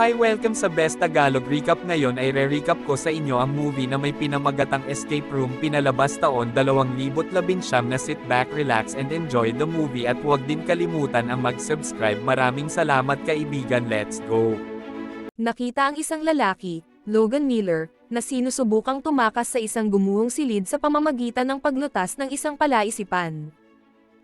Hi welcome sa Best Tagalog Recap ngayon ay re-recap ko sa inyo ang movie na may pinamagatang escape room pinalabas taon 2019 na sit back relax and enjoy the movie at huwag din kalimutan ang mag-subscribe maraming salamat kaibigan let's go. Nakita ang isang lalaki, Logan Miller, na sinusubukang tumakas sa isang gumuhong silid sa pamamagitan ng paglutas ng isang palaisipan.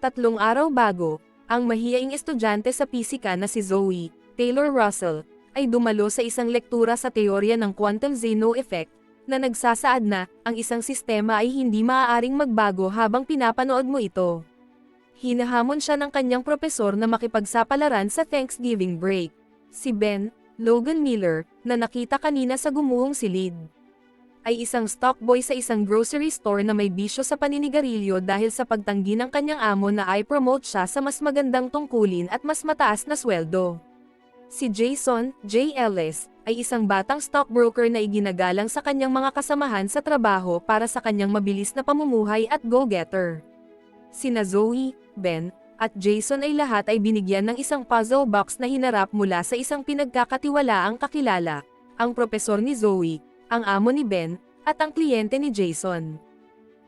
Tatlong araw bago, ang mahiyaing estudyante sa pisika na si Zoe, Taylor Russell, ay dumalo sa isang lektura sa teorya ng quantum Zeno effect, na nagsasaad na, ang isang sistema ay hindi maaaring magbago habang pinapanood mo ito. Hinahamon siya ng kanyang propesor na makipagsapalaran sa Thanksgiving break. Si Ben, Logan Miller, na nakita kanina sa gumuhong silid. Ay isang stock boy sa isang grocery store na may bisyo sa paninigarilyo dahil sa pagtanggi ng kanyang amo na ay promote siya sa mas magandang tungkulin at mas mataas na sweldo. Si Jason, J. Ellis, ay isang batang stockbroker na iginagalang sa kanyang mga kasamahan sa trabaho para sa kanyang mabilis na pamumuhay at go-getter. Sina Zoe, Ben, at Jason ay lahat ay binigyan ng isang puzzle box na hinarap mula sa isang pinagkakatiwalaang kakilala, ang propesor ni Zoe, ang amo ni Ben, at ang kliyente ni Jason.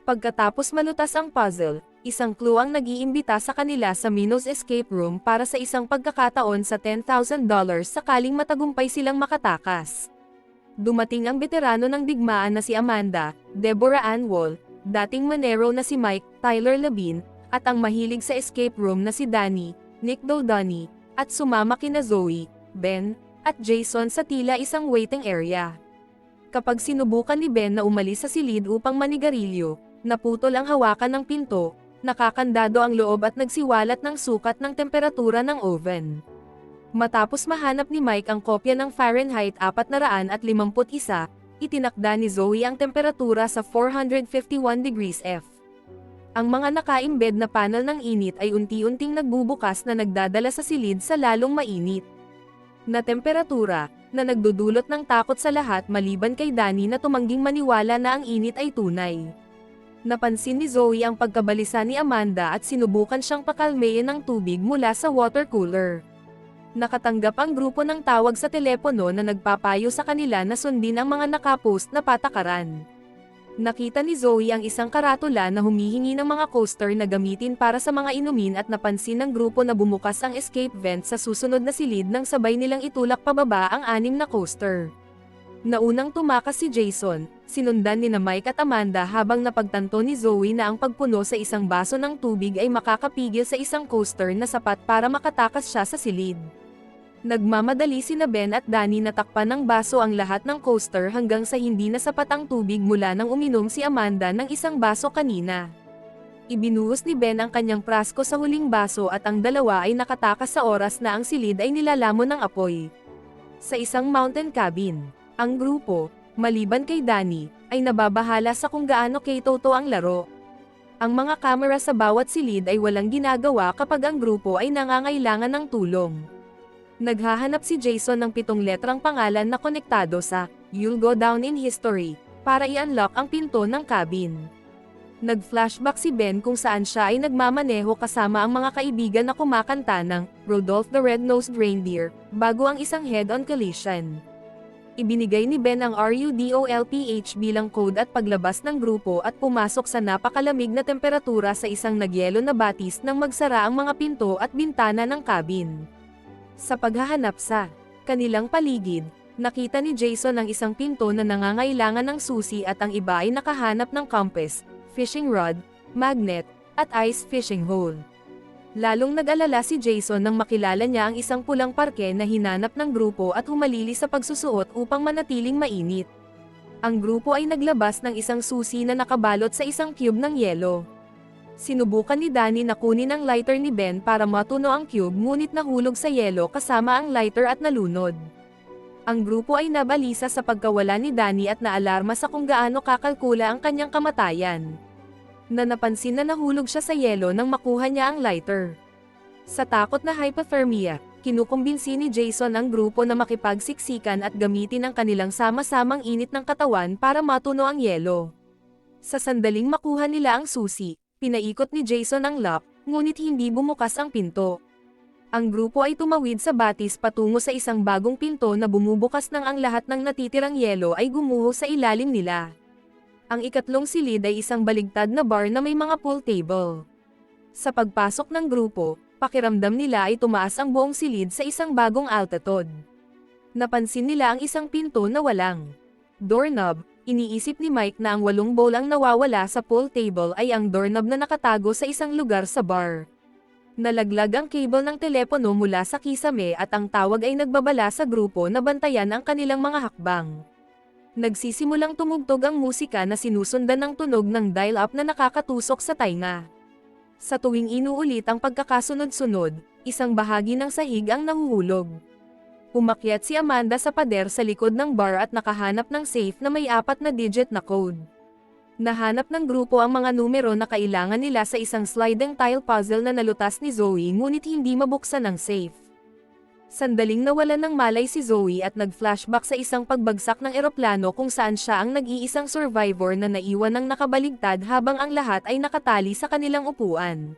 Pagkatapos malutas ang puzzle, isang clue ang nag-iimbita sa kanila sa Minos Escape Room para sa isang pagkakataon sa $10,000 sakaling matagumpay silang makatakas. Dumating ang veterano ng digmaan na si Amanda, Deborah Ann Wall, dating manero na si Mike, Tyler Labine, at ang mahilig sa escape room na si Danny, Nick Dodoni, at sumama kina Zoe, Ben, at Jason sa tila isang waiting area. Kapag sinubukan ni Ben na umalis sa silid upang manigarilyo, naputol ang hawakan ng pinto, nakakandado ang loob at nagsiwalat ng sukat ng temperatura ng oven. Matapos mahanap ni Mike ang kopya ng Fahrenheit 451, itinakda ni Zoe ang temperatura sa 451 degrees F. Ang mga nakaimbed na panel ng init ay unti-unting nagbubukas na nagdadala sa silid sa lalong mainit na temperatura, na nagdudulot ng takot sa lahat maliban kay Danny na tumangging maniwala na ang init ay tunay. Napansin ni Zoe ang pagkabalisa ni Amanda at sinubukan siyang pakalmeyin ng tubig mula sa water cooler. Nakatanggap ang grupo ng tawag sa telepono na nagpapayo sa kanila na sundin ang mga nakapost na patakaran. Nakita ni Zoe ang isang karatula na humihingi ng mga coaster na gamitin para sa mga inumin at napansin ng grupo na bumukas ang escape vent sa susunod na silid nang sabay nilang itulak pababa ang anim na coaster. Naunang tumakas si Jason, sinundan ni na Mike at Amanda habang napagtanto ni Zoe na ang pagpuno sa isang baso ng tubig ay makakapigil sa isang coaster na sapat para makatakas siya sa silid. Nagmamadali si na Ben at Danny na takpan ng baso ang lahat ng coaster hanggang sa hindi na sapat ang tubig mula nang uminom si Amanda ng isang baso kanina. Ibinuhos ni Ben ang kanyang prasko sa huling baso at ang dalawa ay nakatakas sa oras na ang silid ay nilalamon ng apoy. Sa isang mountain cabin, ang grupo, maliban kay Danny, ay nababahala sa kung gaano kay Toto ang laro. Ang mga kamera sa bawat silid ay walang ginagawa kapag ang grupo ay nangangailangan ng tulong. Naghahanap si Jason ng pitong letrang pangalan na konektado sa You'll Go Down in History para i-unlock ang pinto ng cabin. Nag-flashback si Ben kung saan siya ay nagmamaneho kasama ang mga kaibigan na kumakanta ng Rudolph the Red-Nosed Reindeer bago ang isang head-on collision. Ibinigay ni Ben ang RUDOLPH bilang code at paglabas ng grupo at pumasok sa napakalamig na temperatura sa isang nagyelo na batis nang magsara ang mga pinto at bintana ng cabin. Sa paghahanap sa kanilang paligid, nakita ni Jason ang isang pinto na nangangailangan ng susi at ang iba ay nakahanap ng compass, fishing rod, magnet, at ice fishing hole. Lalong nag-alala si Jason nang makilala niya ang isang pulang parke na hinanap ng grupo at humalili sa pagsusuot upang manatiling mainit. Ang grupo ay naglabas ng isang susi na nakabalot sa isang cube ng yelo. Sinubukan ni Danny na kunin ang lighter ni Ben para matuno ang cube ngunit nahulog sa yelo kasama ang lighter at nalunod. Ang grupo ay nabalisa sa pagkawala ni Danny at naalarma sa kung gaano kakalkula ang kanyang kamatayan. Na napansin na nahulog siya sa yelo nang makuha niya ang lighter. Sa takot na hypothermia, kinukumbinsi ni Jason ang grupo na makipagsiksikan at gamitin ang kanilang sama-samang init ng katawan para matuno ang yelo. Sa sandaling makuha nila ang susi, Pinaikot ni Jason ang lock, ngunit hindi bumukas ang pinto. Ang grupo ay tumawid sa batis patungo sa isang bagong pinto na bumubukas nang ang lahat ng natitirang yelo ay gumuho sa ilalim nila. Ang ikatlong silid ay isang baligtad na bar na may mga pool table. Sa pagpasok ng grupo, pakiramdam nila ay tumaas ang buong silid sa isang bagong altitude. Napansin nila ang isang pinto na walang doorknob, iniisip ni Mike na ang walong bowl ang nawawala sa pool table ay ang doorknob na nakatago sa isang lugar sa bar. Nalaglag ang cable ng telepono mula sa kisame at ang tawag ay nagbabala sa grupo na bantayan ang kanilang mga hakbang. Nagsisimulang tumugtog ang musika na sinusundan ng tunog ng dial-up na nakakatusok sa tainga. Sa tuwing inuulit ang pagkakasunod-sunod, isang bahagi ng sahig ang nahuhulog. Umakyat si Amanda sa pader sa likod ng bar at nakahanap ng safe na may apat na digit na code. Nahanap ng grupo ang mga numero na kailangan nila sa isang sliding tile puzzle na nalutas ni Zoe ngunit hindi mabuksan ng safe. Sandaling nawalan ng malay si Zoe at nag-flashback sa isang pagbagsak ng eroplano kung saan siya ang nag-iisang survivor na naiwan ng nakabaligtad habang ang lahat ay nakatali sa kanilang upuan.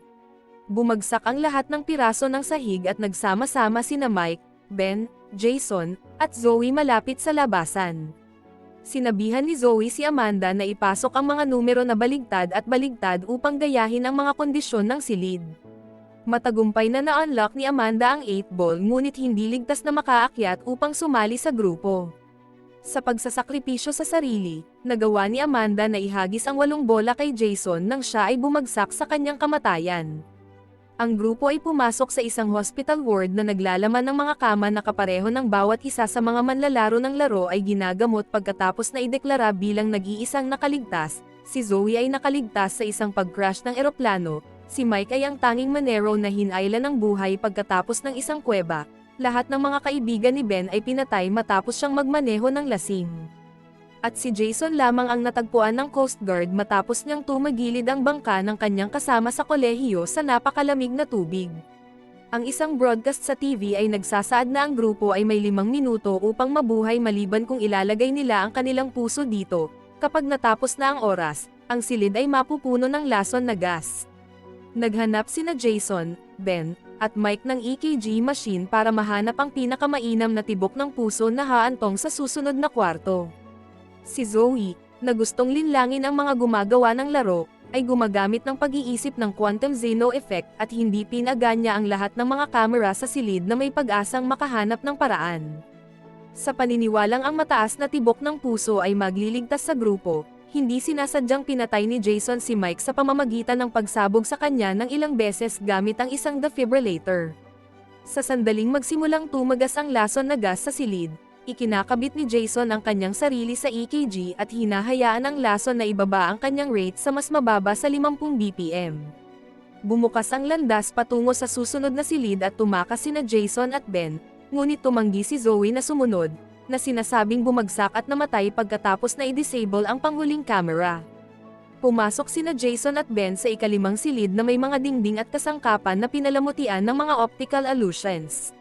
Bumagsak ang lahat ng piraso ng sahig at nagsama-sama sina Mike, Ben, Jason, at Zoe malapit sa labasan. Sinabihan ni Zoe si Amanda na ipasok ang mga numero na baligtad at baligtad upang gayahin ang mga kondisyon ng silid. Matagumpay na na-unlock ni Amanda ang 8 ball ngunit hindi ligtas na makaakyat upang sumali sa grupo. Sa pagsasakripisyo sa sarili, nagawa ni Amanda na ihagis ang walong bola kay Jason nang siya ay bumagsak sa kanyang kamatayan. Ang grupo ay pumasok sa isang hospital ward na naglalaman ng mga kama na kapareho ng bawat isa sa mga manlalaro ng laro ay ginagamot pagkatapos na ideklara bilang nag-iisang nakaligtas, si Zoe ay nakaligtas sa isang pag-crash ng eroplano, si Mike ay ang tanging manero na hinailan ng buhay pagkatapos ng isang kuweba, lahat ng mga kaibigan ni Ben ay pinatay matapos siyang magmaneho ng lasing. At si Jason lamang ang natagpuan ng Coast Guard matapos niyang tumagilid ang bangka ng kanyang kasama sa kolehiyo sa napakalamig na tubig. Ang isang broadcast sa TV ay nagsasaad na ang grupo ay may limang minuto upang mabuhay maliban kung ilalagay nila ang kanilang puso dito. Kapag natapos na ang oras, ang silid ay mapupuno ng lason na gas. Naghanap sina Jason, Ben, at Mike ng EKG machine para mahanap ang pinakamainam na tibok ng puso na haantong sa susunod na kwarto. Si Zoe, na gustong linlangin ang mga gumagawa ng laro, ay gumagamit ng pag-iisip ng quantum Zeno effect at hindi pinaganya ang lahat ng mga kamera sa silid na may pag-asang makahanap ng paraan. Sa paniniwalang ang mataas na tibok ng puso ay magliligtas sa grupo, hindi sinasadyang pinatay ni Jason si Mike sa pamamagitan ng pagsabog sa kanya ng ilang beses gamit ang isang defibrillator. Sa sandaling magsimulang tumagas ang lason na gas sa silid, ikinakabit ni Jason ang kanyang sarili sa EKG at hinahayaan ang lason na ibaba ang kanyang rate sa mas mababa sa 50 BPM. Bumukas ang landas patungo sa susunod na silid at tumakas sina Jason at Ben, ngunit tumanggi si Zoe na sumunod, na sinasabing bumagsak at namatay pagkatapos na i-disable ang panghuling camera. Pumasok sina Jason at Ben sa ikalimang silid na may mga dingding at kasangkapan na pinalamutian ng mga optical illusions.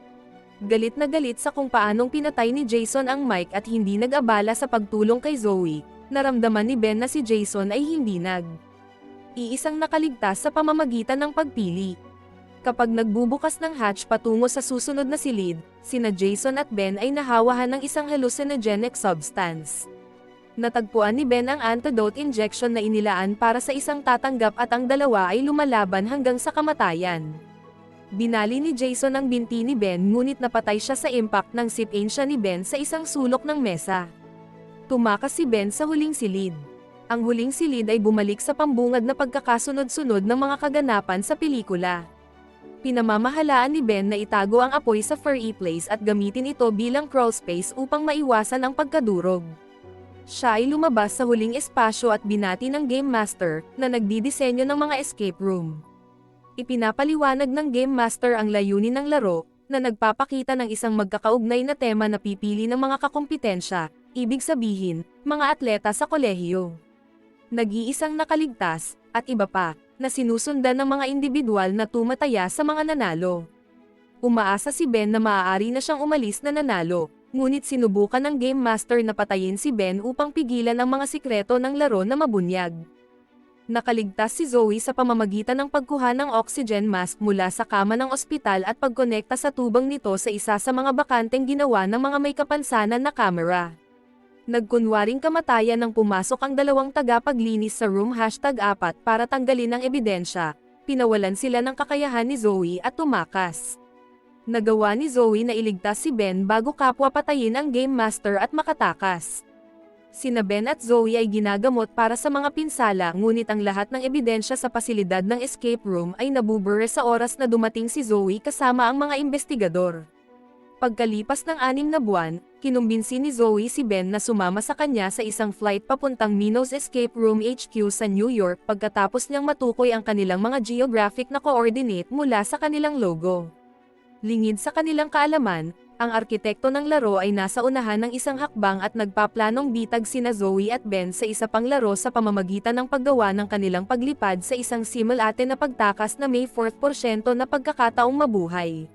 Galit na galit sa kung paanong pinatay ni Jason ang Mike at hindi nag-abala sa pagtulong kay Zoe, naramdaman ni Ben na si Jason ay hindi nag. Iisang nakaligtas sa pamamagitan ng pagpili. Kapag nagbubukas ng hatch patungo sa susunod na silid, sina Jason at Ben ay nahawahan ng isang hallucinogenic substance. Natagpuan ni Ben ang antidote injection na inilaan para sa isang tatanggap at ang dalawa ay lumalaban hanggang sa kamatayan. Binali ni Jason ang binti ni Ben ngunit napatay siya sa impact ng sip-in siya ni Ben sa isang sulok ng mesa. Tumakas si Ben sa huling silid. Ang huling silid ay bumalik sa pambungad na pagkakasunod-sunod ng mga kaganapan sa pelikula. Pinamamahalaan ni Ben na itago ang apoy sa furry place at gamitin ito bilang crawl space upang maiwasan ang pagkadurog. Siya ay lumabas sa huling espasyo at binati ng Game Master, na nagdidisenyo ng mga escape room. Ipinapaliwanag ng Game Master ang layunin ng laro, na nagpapakita ng isang magkakaugnay na tema na pipili ng mga kakompetensya, ibig sabihin, mga atleta sa kolehiyo. Nag-iisang nakaligtas, at iba pa, na sinusundan ng mga individual na tumataya sa mga nanalo. Umaasa si Ben na maaari na siyang umalis na nanalo, ngunit sinubukan ng Game Master na patayin si Ben upang pigilan ang mga sikreto ng laro na mabunyag. Nakaligtas si Zoe sa pamamagitan ng pagkuha ng oxygen mask mula sa kama ng ospital at pagkonekta sa tubang nito sa isa sa mga bakanteng ginawa ng mga may kapansanan na kamera. Nagkunwaring kamatayan nang pumasok ang dalawang tagapaglinis sa room hashtag 4 para tanggalin ang ebidensya. Pinawalan sila ng kakayahan ni Zoe at tumakas. Nagawa ni Zoe na iligtas si Ben bago kapwa patayin ang Game Master at makatakas. Sina Ben at Zoe ay ginagamot para sa mga pinsala ngunit ang lahat ng ebidensya sa pasilidad ng escape room ay nabubure sa oras na dumating si Zoe kasama ang mga investigador. Pagkalipas ng anim na buwan, kinumbinsi ni Zoe si Ben na sumama sa kanya sa isang flight papuntang Minos Escape Room HQ sa New York pagkatapos niyang matukoy ang kanilang mga geographic na coordinate mula sa kanilang logo. Lingid sa kanilang kaalaman, ang arkitekto ng laro ay nasa unahan ng isang hakbang at nagpaplanong bitag sina Zoe at Ben sa isa pang laro sa pamamagitan ng paggawa ng kanilang paglipad sa isang simulate na pagtakas na may 4% na pagkakataong mabuhay.